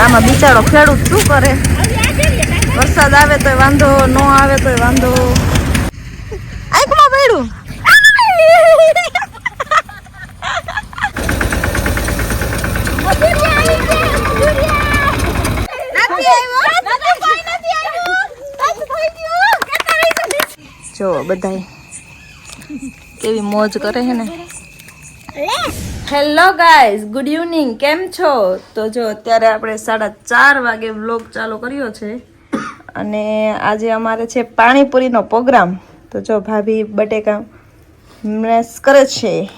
આમાં બિચારો ખેડૂત શું કરે? વરસાદ આવે તોય વાંધો, ન આવે તોય વાંધો. આંખમાં પડ્યું. જો બધાય કેવી મોજ કરે છે ને. Hello guys good evening. કેમ છો? તો જો અત્યારે આપણે સાડા ચાર વાગે વ્લોગ ચાલુ કર્યો છે. અને આજે અમારે છે પાણીપુરીનો પ્રોગ્રામ. તો જો ભાભી બટેકા મેસ કરે છે.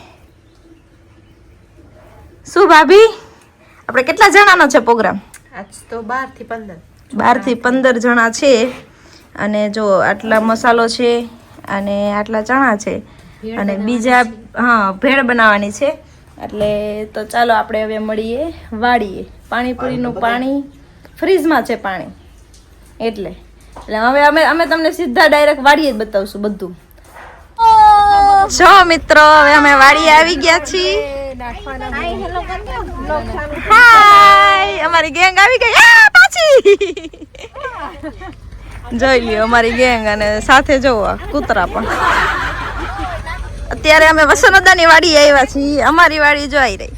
શું ભાભી? આપણે કેટલા જણાનો છે પ્રોગ્રામ? આજ તો બારથી પંદર. બારથી પંદર જણા છે. અને જો આટલા મસાલો છે અને આટલા ચણા છે. અને બીજા હા ભેળ બનાવવાની છે. એટલે તો ચાલો આપણે હવે મળીએ વાળીએ. પાણીપુરીનું પાણી ફ્રીજમાં છે પાણી. એટલે. એટલે હવે અમે અમે તમને સીધા ડાયરેક્ટ વાડીએ જ બતાવશું બધું. જો મિત્રો હવે અમે વાડીએ આવી ગયા છીએ. હાય અમારી ગેંગ આવી ગઈ. પાછી. જોઈ લ્યો અમારી ગેંગ અને સાથે જોવા આ કૂતરા પણ. અત્યારે અમે વસનોદાની વાડી આવ્યા છીએ. અમારી વાડી જો આવી રહી.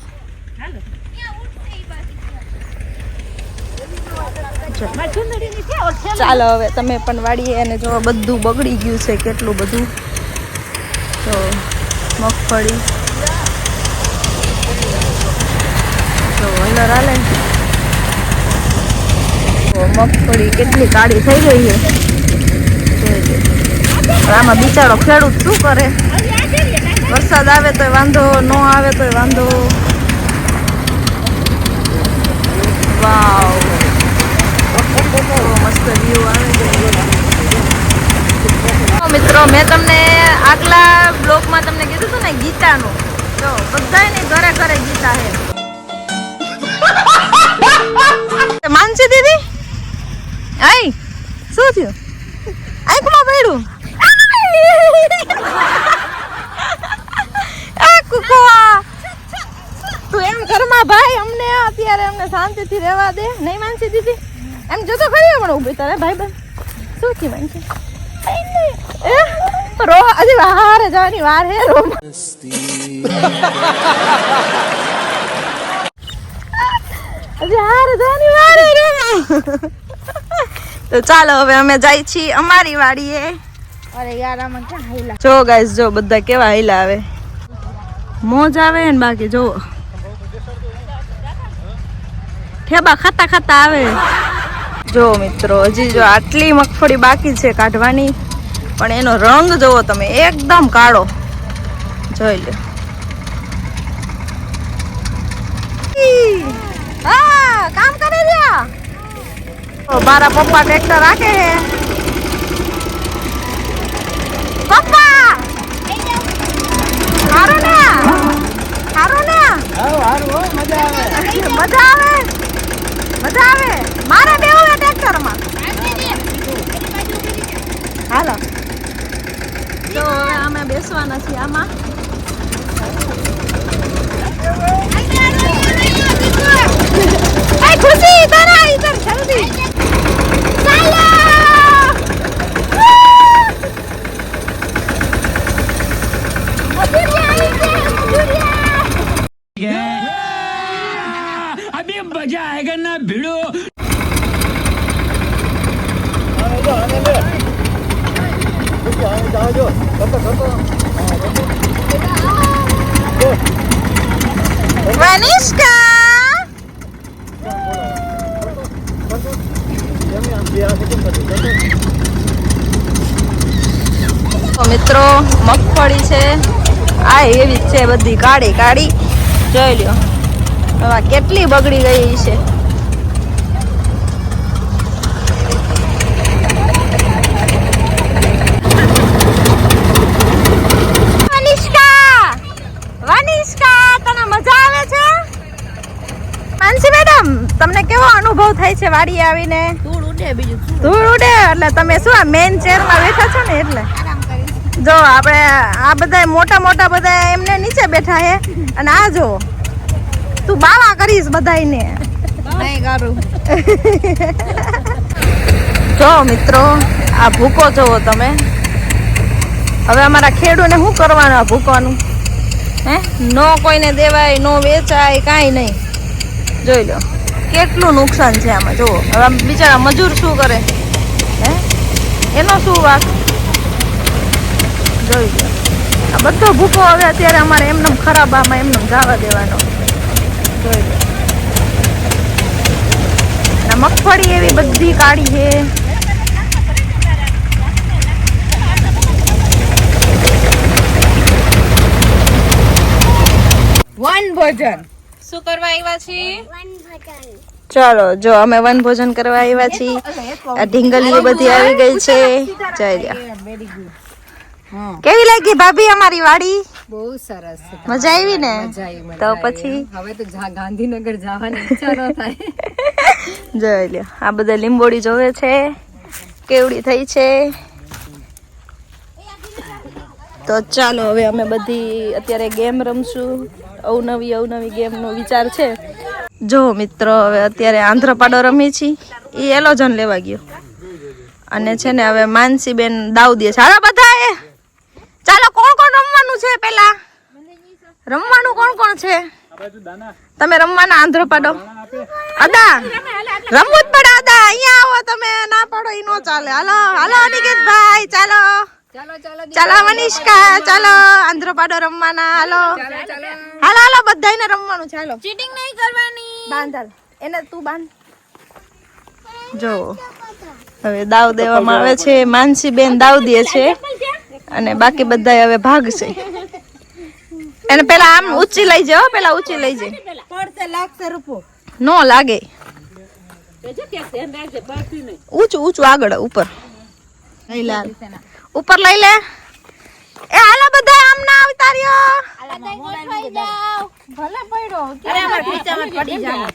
ચાલો હવે તમે પણ વાડીએ અને જો બધું બગડી ગયું છે, કેટલું બધું. તો મગફળી. તો અંદર હાલે. મગફળી કેટલી કાળી થઈ ગઈ છે. આમાં બિચારો ખેડૂત શું કરે? વરસાદ આવે તોય વાંધો, ન આવે તોય વાંધો. વાવ. મસ્ત વ્યૂ આવે તો મિત્રો, મેં તમને આગલા બ્લોગમાં તમને કીધું હતું ને ગીતાનું. તો બધાયની ઘરે ઘરે ગીતા છે માનસી દીદી? આઈ શું થયું આંખમાં પડ્યું આ કુકુઆ તું એમ ઘરમાં ભાઈ અમને અત્યારે અમને શાંતિથી રહેવા દે. નહીં માનસી દીદી? એમ જોતો ખરી હમણાં ઊભી તારે. ભાઈ બન શું થી માનસી? રો આજે બહાર જવાની વાર હે રો હજી હાર જવાની વાર હે રો તો ચાલો હવે અમે જાય છીએ અમારી વાડીએ. અરે યાર આમાં ક્યાં હાઈલા જો ગાઈસ જો બધા કેવા હાઈલા આવે મોજ આવે ને બાકી જો ઠેબા ખાતા ખાતા આવે. જો મિત્રો હજી જો આટલી મગફળી બાકી છે કાઢવાની પણ એનો રંગ જોવો તમે એકદમ કાળો. જોઈ લો. કામ કરે રહ્યા. મારા પપ્પા ટ્રેક્ટર રાખે પપ્પા! આવે મારે બેવું છે ટ્રેક્ટરમાં હાલો તો હવે અમે બેસવાના છીએ આમાં એ ખુશી તારા ઇધર જલ્દી ચાલો अभी मजा आएगा ना भिड़ो તો મિત્રો, મગફળી છે. આ એવી જ છે બધી કાઢી કાઢી જોઈ લ્યો. કેટલી બગડી ગઈ છે વનિષ્કા વનિષ્કા તને મજા આવે છે માનસી મેડમ તમને કેવો અનુભવ થાય છે વાડી આવીને? ધૂળ ઉડે બીજું ધૂળ. ઉડે? એટલે તમે શું આ મેન ચેરમાં બેઠા છો ને એટલે? જો આપણે આ બધા મોટા મોટા બધા એમને નીચે બેઠા હે. અને આ જો તું બાવા કરીશ બધાયને. નહીં કરું જો મિત્રો આ ભૂકો જોવો તમે. હવે અમારા ખેડૂને શું કરવાનું આ ભૂકવાનું હે? નો કોઈને દેવાય નો વેચાય કાંઈ નહીં. જોઈ લો. કેટલું નુકસાન છે આમાં? જુઓ. હવે બિચારા મજૂર શું કરે? હે? એનો શું વાક? જોઈ આ બધો ભૂકો હવે અત્યારે અમારે એમને ખરાબ આમાં એમને ગાવા દેવાનો. જોઈ લો. મગફળી એવી બધી કાઢી છે. વન ભોજન. શું કરવા આવ્યા છીએ? ચાલો જો અમે વન ભોજન કરવા આવ્યા છીએ. આ ઢીંગલીઓ બધી આવી ગઈ છે. જઈ લ્યો કેવી લાગી ભાભી અમારી વાડી? બહુ સરસ મજા આવી ને? તો પછી? હવે તો ગાંધીનગર જવાની ઈચ્છા ન થાય. જોઈ લ્યો. આ બધા લીંબોડી જોવે છે. કેવડી થઈ છે. તો ચાલો હવે અમે બધી અત્યારે ગેમ રમશું. અવનવી અવનવી ગેમનો વિચાર છે. જો મિત્રો, હવે અત્યારે આંધ્રપાડો રમી છીએ એ એલોજન લેવા ગયો. અને છે ને હવે માનસીબેન દાવ દે છે હાલો બધા ચાલો, કોણ કોણ રમવાનું છે પેલા? રમવાનું કોણ કોણ છે? તમે રમવાના આંધ્રપાડો અદા, રમવું જ પડે, અદા. અહીંયા આવો તમે, ના પાડો એ નો ચાલે. હાલો હાલો અનિકેત ભાઈ ચાલો. ચાલો ચાલો મનીષકા ચાલો આંધ્રપાડો રમવાના હાલો. હાલો હાલો બધાયને રમવાનું ચાલો ચીટિંગ નહીં કરવાની. બાંધ હાલ. એને તું બાંધ. જો હવે દાવ દેવામાં આવે છે માનસી બેન દાવ દે છે અને બાકી બધા હવે ભાગશે. એને પેલા આમ ઊંચી લઈ જાઓ પેલા ઊંચી લઈ જાય પડશે લાગશે રૂપો. નો લાગે. ઊંચું ઊંચું આગળ ઉપર. લઈ લે હાલ. ઉપર લઈ લે. એ હાલો બધા આમ ના આવતા ભલે પડ્યો અરે અમાર ખીચામાં પડી જાય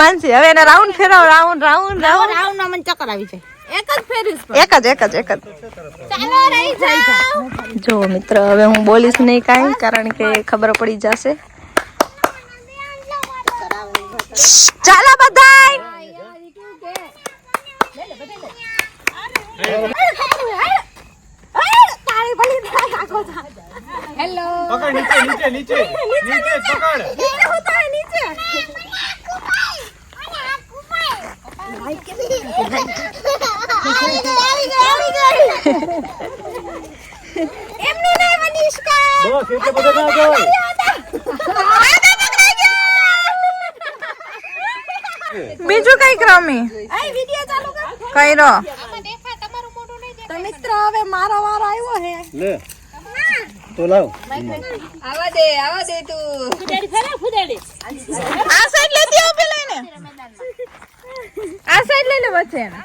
માનસી હવે એને રાઉન્ડ ફેરવ રાઉન્ડ રાઉન્ડ રાઉન્ડ. રાઉન્ડમાં મને ચક્કર આવી જાય. એક જ ફેરીશ એક જ એક જ એક જ. ચાલો રહી જાઓ. જો મિત્ર હવે હું બોલીશ નહીં કાંઈ કારણ કે ખબર પડી જશે. ચાલો બધાય. હેલો. પકડ નીચે નીચે નીચે. નીચે પકડ. બસ એટલે બધા ના જાય. બીજું કઈ ક્રમી કઈ રો તો મિત્ર હવે મારો વારો આવ્યો હે. લે. તો લાવ. આવા દે આવા દે તું. આ સાઈડ લેતી આવ પેલા એને આ સાઈડ લઈ લે વચ્ચે. એને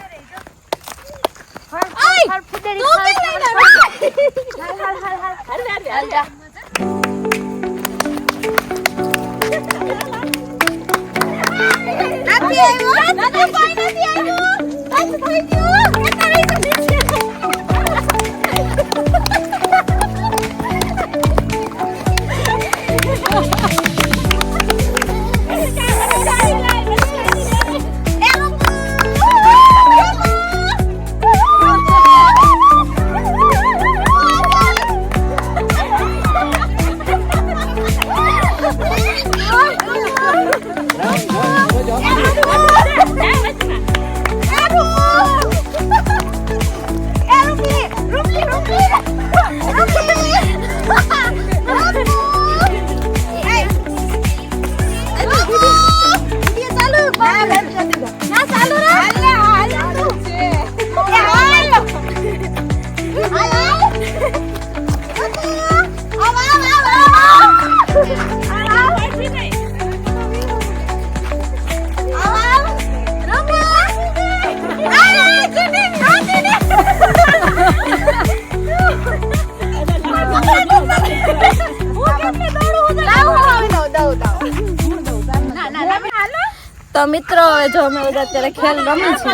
તો મિત્રો હવે જો અમે બધા અત્યારે ખેલ રમી છે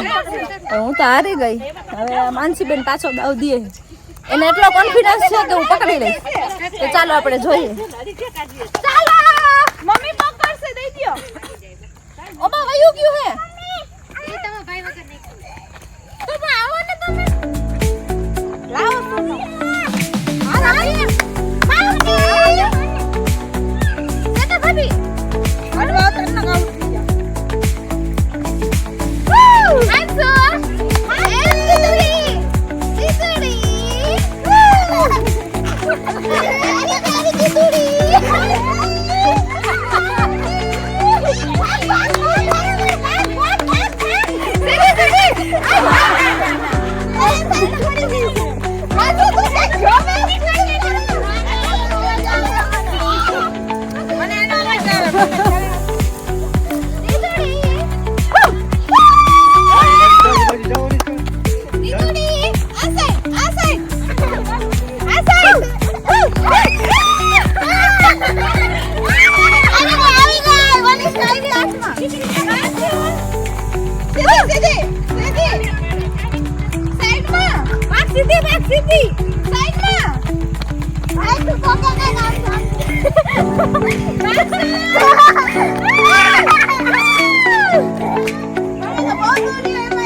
તો હું તો હારી ગઈ. હવે માનસીબેન પાછો દાવ દે. એને એટલો કોન્ફિડન્સ છે કે હું પકડી લઈશ. તો ચાલો આપણે જોઈએ. ચાલો! મમ્મી પકડશે દઈ દ્યો. સીધી રાખ ગયું સાઈડમાં Bye. તું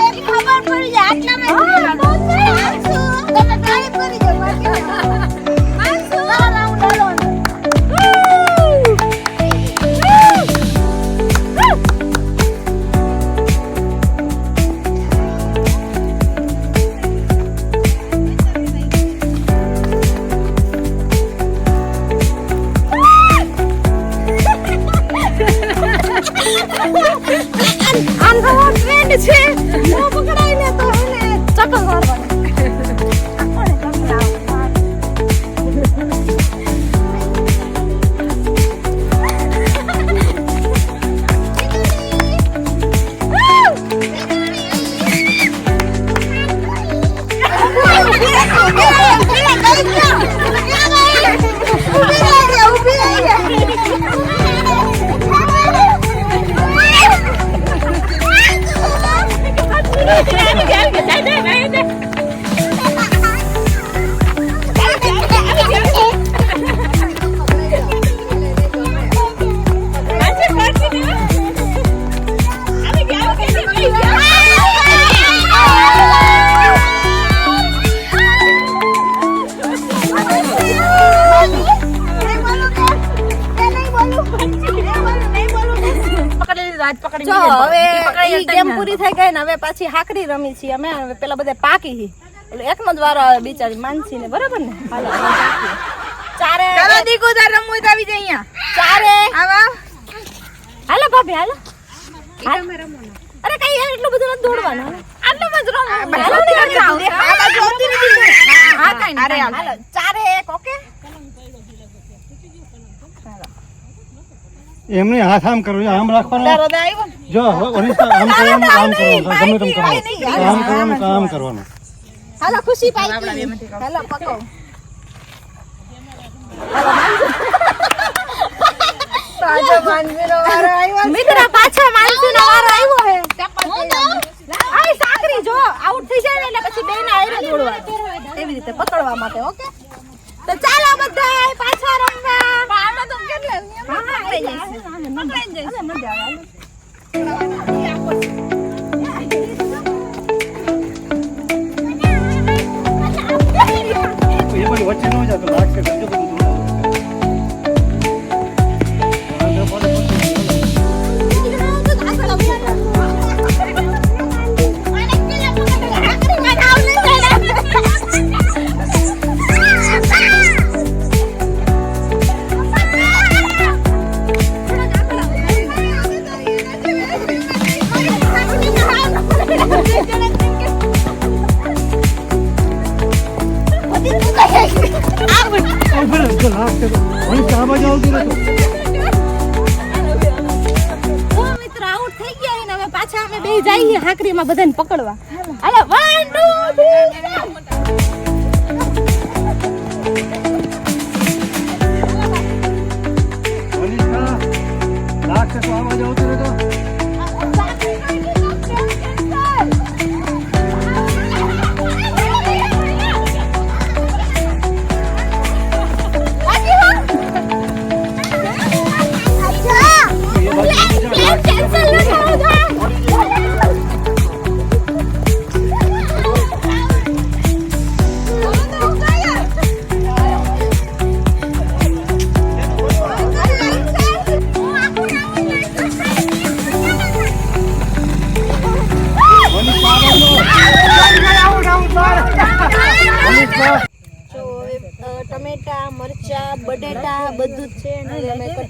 પાછી હાકડી રમી છીએ. અમે પેલા બધા પાકી હી. એટલે એકનો જ વારો આવે બિચારી માનસી ને બરાબર ને? હાલો ચારે ચાલો દીકુ તાર રમવું આવી જાય અહીંયા. ચારે. આવા. હાલો ભાભી હાલો. હાલ. અરે કઈ એટલું બધું નથી દોડવાનું. આટલું જ રમવાનું. હાલો ચારે એક ઓકે? એમને હાથ આમ કરવું આમ રાખવાનો? જો અનિષ્ઠા આમ કરવાનું આમ કરવાનું ગમે તેમ કરવાનું. આમ કરવાનું આમ કરવાનું. હાલો ખુશી પાઈ હાલો પકો પાછો માનવીનો વારો આવ્યો મિત્ર પાછો માનસી નો વારો આવ્યો હે. આય સાકરી જો આઉટ થઈ જાય ને એટલે પછી બેને આયરે દોડવા એવી રીતે પકડવા માટે ઓકે? પકડવા.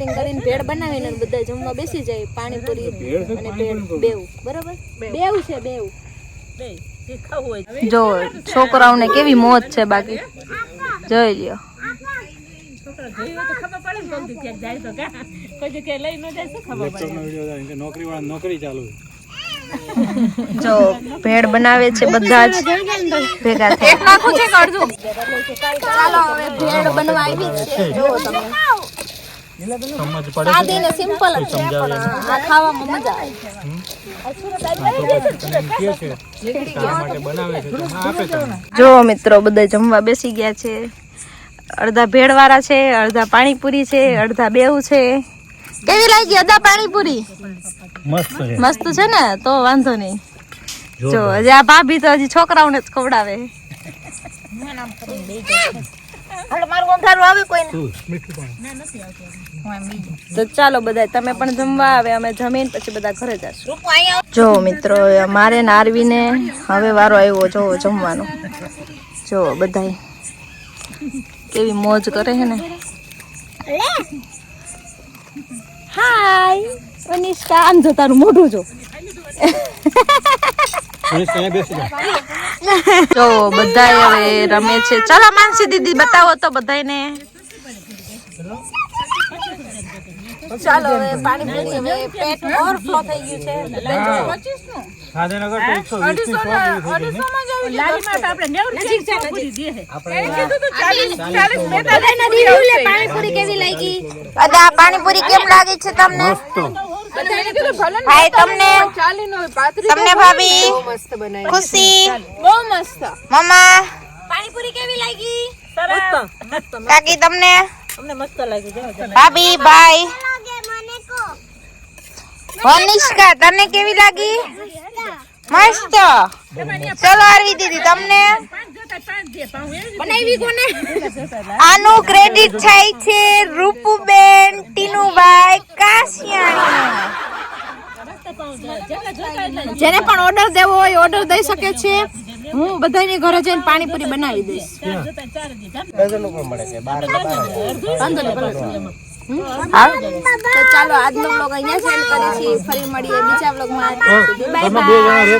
કટિંગ કરીને ભેળ બનાવીને બધા જમવા બેસી જાય પાણીપુરી અને ભેળ. બેવ બરાબર? બેવ છે બેવ જો છોકરાઓને કેવી મોજ છે બાકી? જોઈ લ્યો. લેક્ચરનો વીડિયો થાય કે નોકરી વાળા નોકરી ચાલુ છે. જો ભેળ બનાવે છે બધા જ ભેગા અડધું? ચાલો હવે ભેળ બનવા આવી છે. જો તમે. સમજ પડે ને સિમ્પલ જ છે આ ખાવામાં મજા આવે. છે. છે જો મિત્રો બધા જમવા બેસી ગયા છે. અડધા ભેળવાળા છે અડધા પાણીપુરી છે અડધા બેવું છે. કેવી લાગી અડધા પાણીપુરી? મસ્ત છે. મસ્ત છે ને? તો વાંધો નહીં. જો હજી આ ભાભી તો હજી છોકરાઓને જ ખવડાવે. તો ચાલો બધા તમે પણ જમવા આવે અમે જમીન પછી બધા ઘરે જશું. જો મિત્રો મારે ને આરવીને હવે વારો આવ્યો જો જમવાનો. જો બધાય કેવી મોજ કરે છે ને. હાય અનિષ્કા આમ જો તારું મોઢું જો. જા. જો બધાય હવે રમે છે. ચાલો માનસી દીદી બતાવો તો બધાયને. ચાલો હવે પાણીપુરી પેટ ઓવરફ્લો થઈ ગયું છે. ગાંધીનગર તો પાણીપુરી કેમ લાગી છે તમને? ભાઈ તમને તમને ભાભી ખુશી. બહુ મસ્ત. મમ્મા. પાણીપુરી કેવી લાગી? કાકી તમને? ભાભી ભાઈ. વનિષ્કા તને કેવી લાગી? મસ્ત. ચલો આરવી દીદી તમને? આનું ક્રેડિટ થાય છે રૂપુબેન ટીનુભાઈ કાશિયાણી. જેને પણ ઓર્ડર દેવો હોય ઓર્ડર દઈ શકે છે. હું બધાની ઘરે જઈને પાણીપુરી બનાવી દઈશ. ચાલો આજનો બ્લોગ અહીંયા સેન્ડ કરીએ છીએ. ફરી મળીએ બીજા બ્લોગમાં બાય બે જણા રહેતા